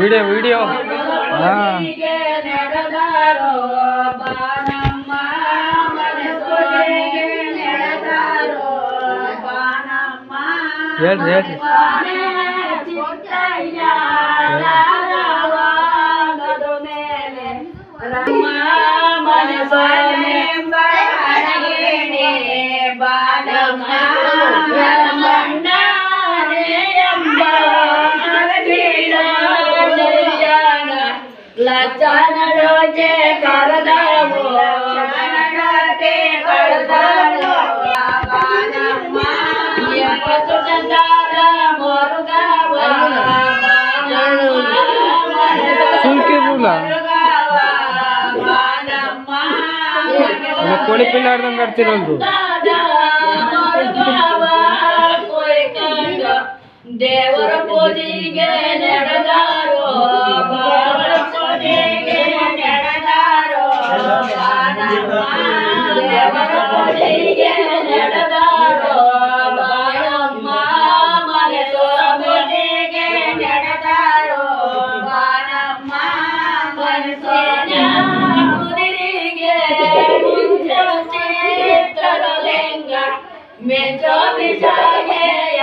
Video video. ಹಾ. ಹೇಳ್ರಿ ಹೇಳ್ರಿ. ಬಾಲಮ್ಮ लक्षानोचे करदावो। लक्षानोचे करदावो। पानमा यपसुचंदारा मोरुगावा। सुनके बोला ಕೋಳಿ ಪಿಲ್ಲಾಡ್ದಂಗೆ ಆಡ್ತಿರೋದು ದೇವರ ಪೂಜೆಗೆ ನಡೆದ मित्रों विचार है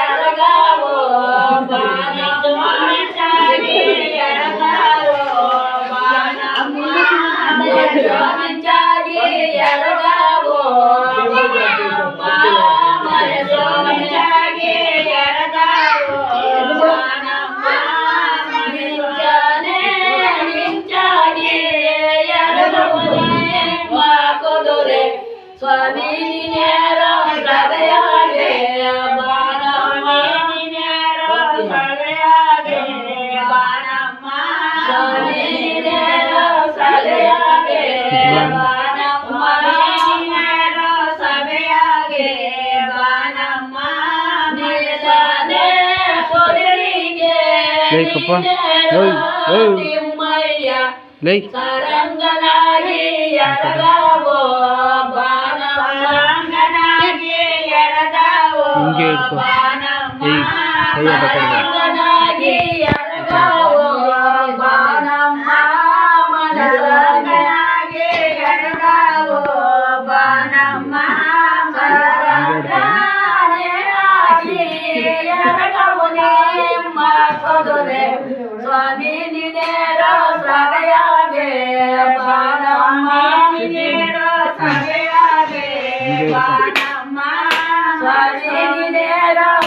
ಲೈ. ಪಪ್ಪ ಲೈ ಹಿಂಗೆ ಹಿಡ್ಕೊ ಏಯ್ ಕೈ Mas ele era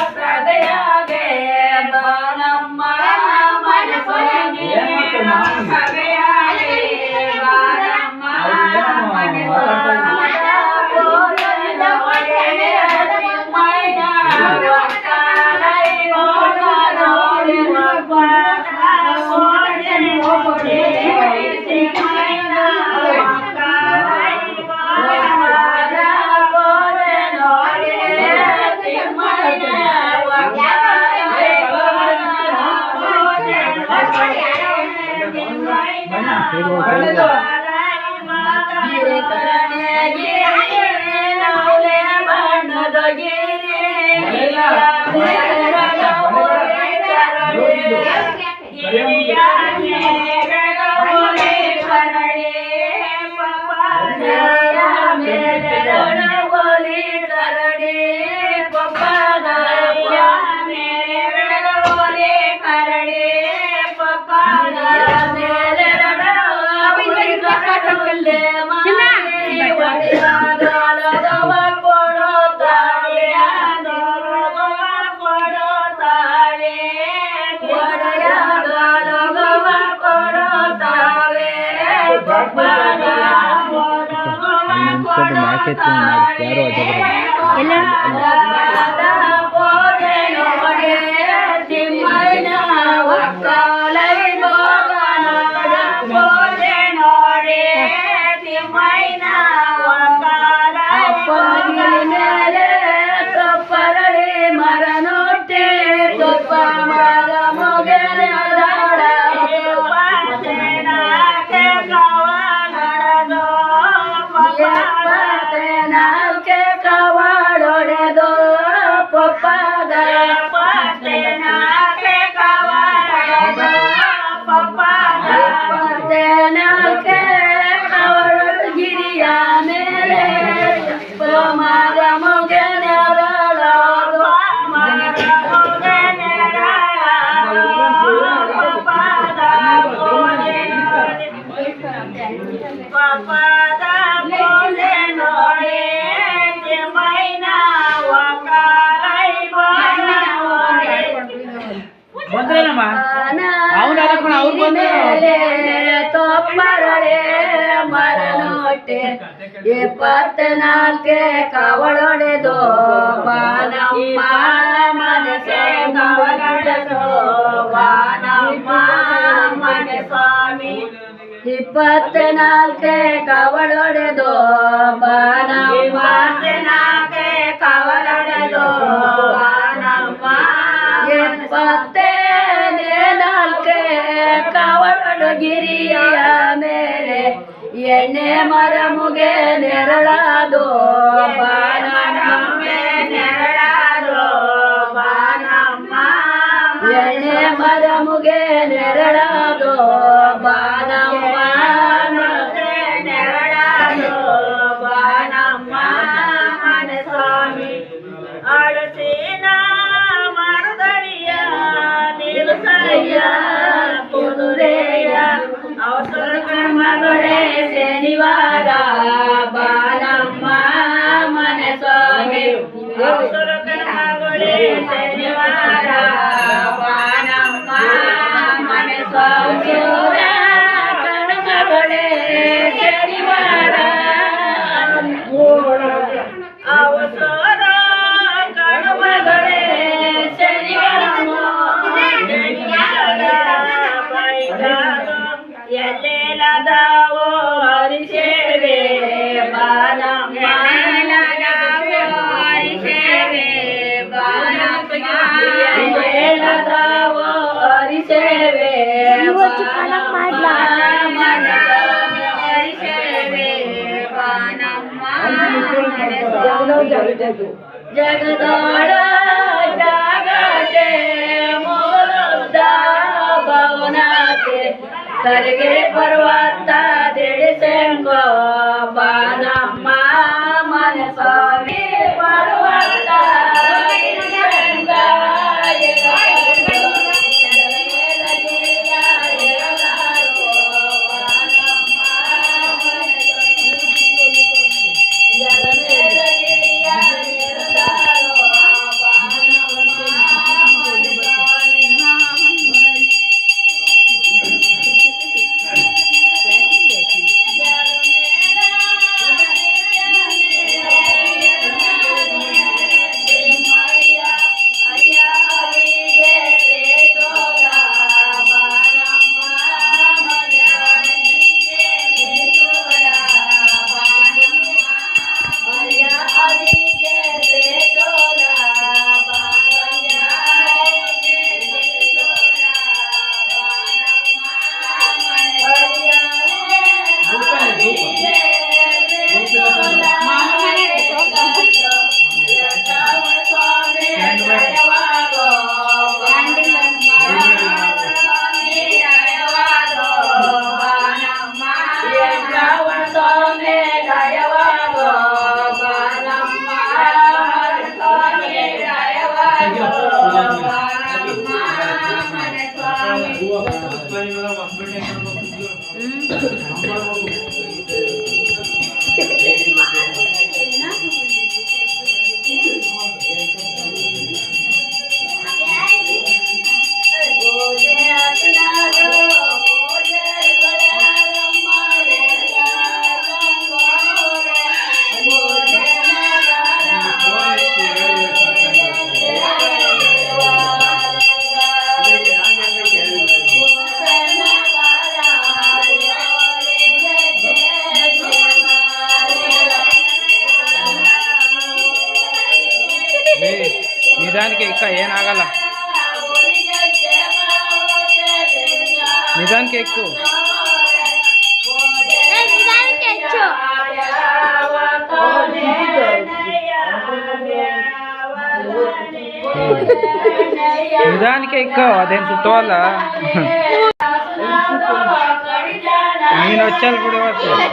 Yeah. તું નાખ પ્યારો જબરો ಮೊಗಲೆ ತೊಪ್ಪರಳೆ ಮರನೊಟ್ಟೆ ಎಪ್ಪತ್ನಾಲ್ಕೆ ಕವಳೊಡೆದು ಬಾನಮ್ಮ ಮನಸೆ ಕವಳೊಡೆದು ಬಾನಮ್ಮ ಮನೆ ಸ್ವಾಮಿ ಇಪ್ಪತ್ನಾಲ್ಕೆ ಕವಳೊಡೆದು ಬಾನಮ್ಮ ನಾಲ್ಕೆ ಕವಳೊಡೆದು ಎಣ್ಣೆ ಮರ ಮುಗೆ ನೆರಳಾದು ಬಾನಮ್ಮ ನೆರಳಾದು ಬಾನಮ್ಮ ಎಣ್ಣೆ ಮರ ಮುಗೆ శివరా బాలమ్మ మన స్వామి జగదాడ జాగటే భవనాకే తరిగే పర్వత దిడిసెంగో బాణమ్మ మన స్వామి పర్వత ఏనాగల? నిజాన్ కేక్కు నిజానికి ఎక్కువ. అదేం చుట్టూ నేను వచ్చాను కూడా వచ్చాను